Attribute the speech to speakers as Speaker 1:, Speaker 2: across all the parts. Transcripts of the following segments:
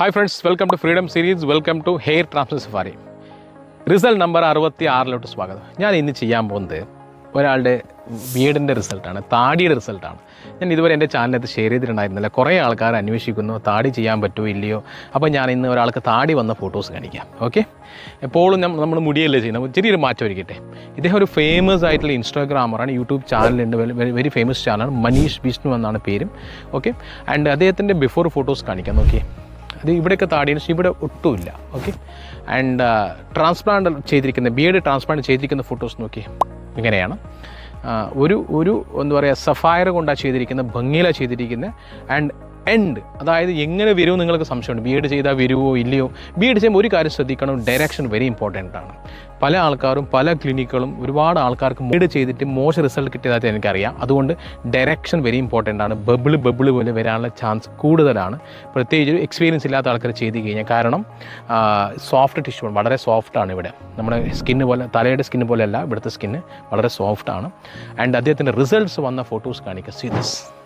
Speaker 1: Hi friends welcome to freedom series welcome to hair transfer safari result number അറുപത്തി ആറിലോട്ട് സ്വാഗതം. ഞാൻ ഇന്ന് ചെയ്യാൻ പോകുന്നത് ഒരാളുടെ വീടിന്റെ റിസൾട്ടാണ് താടിയുടെ റിസൾട്ടാണ്. ഞാൻ ഇതുവരെ എന്റെ ചാനലിനകത്ത് ഷെയർ ചെയ്തിട്ടുണ്ടായിരുന്നില്ല. കുറേ ആൾക്കാർ അന്വേഷിക്കുന്നു താടി ചെയ്യാൻ പറ്റുമോ ഇല്ലയോ? അപ്പോൾ ഞാൻ ഇന്ന് ഒരാൾക്ക് താടി വന്ന ഫോട്ടോസ് കാണിക്കാം. ഓക്കെ എപ്പോഴും നമ്മൾ മുടിയല്ലേ ചെയ്യുന്നത്. ചെറിയൊരു മാറ്റം ഒരുക്കട്ടെ. ഇദ്ദേഹം ഒരു ഫേമസ് ആയിട്ടുള്ള ഇൻസ്റ്റാഗ്രാമറാണ് യൂട്യൂബ് ചാനലുണ്ട് വെരി ഫേമസ് ചാനലാണ് മനീഷ് വിഷ്ണു എന്നാണ് പേരും. ഓക്കെ ആൻഡ് അദ്ദേഹത്തിന്റെ ബിഫോർ ഫോട്ടോസ് കാണിക്കാം. നോക്കിയേ. അത് ഇവിടെയൊക്കെ താടിയാണ് പക്ഷേ ഇവിടെ ഒട്ടുമില്ല ഓക്കെ ആൻഡ് ട്രാൻസ്പ്ലാന്റ് ചെയ്തിരിക്കുന്ന ബിയേഡ് ട്രാൻസ്പ്ലാന്റ് ചെയ്തിരിക്കുന്ന ഫോട്ടോസ് നോക്കി. ഇങ്ങനെയാണ്. ഒരു ഒരു എന്താ പറയുക സഫായർ കൊണ്ടാണ് ചെയ്തിരിക്കുന്നത് ഭംഗിയിലാണ് ചെയ്തിരിക്കുന്നത് ആൻഡ് എൻഡ് അതായത് എങ്ങനെ വരുമോ നിങ്ങൾക്ക് സംശയമുണ്ട്. ബി എഡ് ചെയ്താൽ വരുമോ ഇല്ലയോ? ബി എഡ് ചെയ്യുമ്പോൾ ഒരു കാര്യം ശ്രദ്ധിക്കണം. ഡയറക്ഷൻ വെരി ഇമ്പോർട്ടന്റ് ആണ്. പല ആൾക്കാരും പല ക്ലിനിക്കുകളും ഒരുപാട് ആൾക്കാർക്ക് ബി എഡ് ചെയ്തിട്ട് മോശം റിസൾട്ട് കിട്ടിയതായിട്ട് എനിക്കറിയാം. അതുകൊണ്ട് ഡയറക്ഷൻ വെരി ഇമ്പോർട്ടന്റ് ആണ്. ബബിൾ ബബിൾ പോലെ വരാനുള്ള ചാൻസ് കൂടുതലാണ്. പ്രത്യേകിച്ച് എക്സ്പീരിയൻസ് ഇല്ലാത്ത ആൾക്കാർ ചെയ്ത് കഴിഞ്ഞാൽ. കാരണം സോഫ്റ്റ് ടിഷ്യൂ ആണ്. വളരെ സോഫ്റ്റാണ് ഇവിടെ. നമ്മുടെ സ്കിന്ന് പോലെ തലയുടെ സ്കിന്ന് പോലെയല്ല ഇവിടുത്തെ സ്കിന്ന് വളരെ സോഫ്റ്റാണ് ആൻഡ് അദ്ദേഹത്തിന്റെ റിസൾട്ട്സ് വന്ന ഫോട്ടോസ് കാണിക്കുക സീ ദിസ്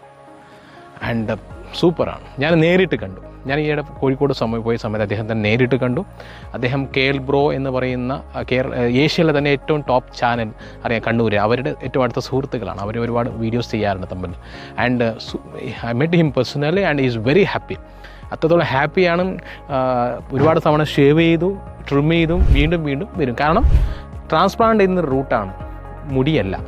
Speaker 1: ആൻഡ് സൂപ്പറാണ്. ഞാൻ നേരിട്ട് കണ്ടു. ഞാൻ ഈയിടെ കോഴിക്കോട് സമയം പോയ സമയത്ത് അദ്ദേഹം തന്നെ നേരിട്ട് കണ്ടു. അദ്ദേഹം കേൾ ബ്രോ എന്ന് പറയുന്ന കേരള ഏഷ്യയിലെ തന്നെ ഏറ്റവും ടോപ്പ് ചാനൽ അറിയാം കണ്ണൂര്. അവരുടെ ഏറ്റവും അടുത്ത സുഹൃത്തുക്കളാണ്. അവർ ഒരുപാട് വീഡിയോസ് ചെയ്യാറുണ്ട് തമ്മിൽ. And I met him personally and is very happy അത്രത്തോളം ഹാപ്പിയാണ് ഒരുപാട് തവണ ഷേവ് ചെയ്തു ട്രിം ചെയ്തും വീണ്ടും വീണ്ടും വരും. കാരണം ട്രാൻസ്പ്ലാന്റ് ചെയ്യുന്ന റൂട്ടാണ് മുടിയല്ല.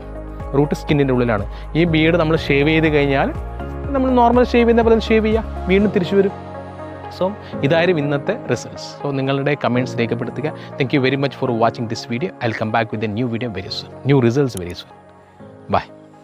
Speaker 1: റൂട്ട് സ്കിന്നിന്റെ ഉള്ളിലാണ്. ഈ ബീഡ് നമ്മൾ ഷേവ് ചെയ്ത് കഴിഞ്ഞാൽ നമ്മൾ നോർമൽ ഷേവ് ചെയ്യുന്ന പോലെ ഷേവ് ചെയ്യുക വീണ്ടും തിരിച്ചു വരും. സോ ഇതായിരുന്നു ഇന്നത്തെ റിസൾട്ട്സ് സോ നിങ്ങളുടെ കമന്റ്സ് രേഖപ്പെടുത്തുക. Thank you very much for watching this video I come back with a new video very soon new results very soon bye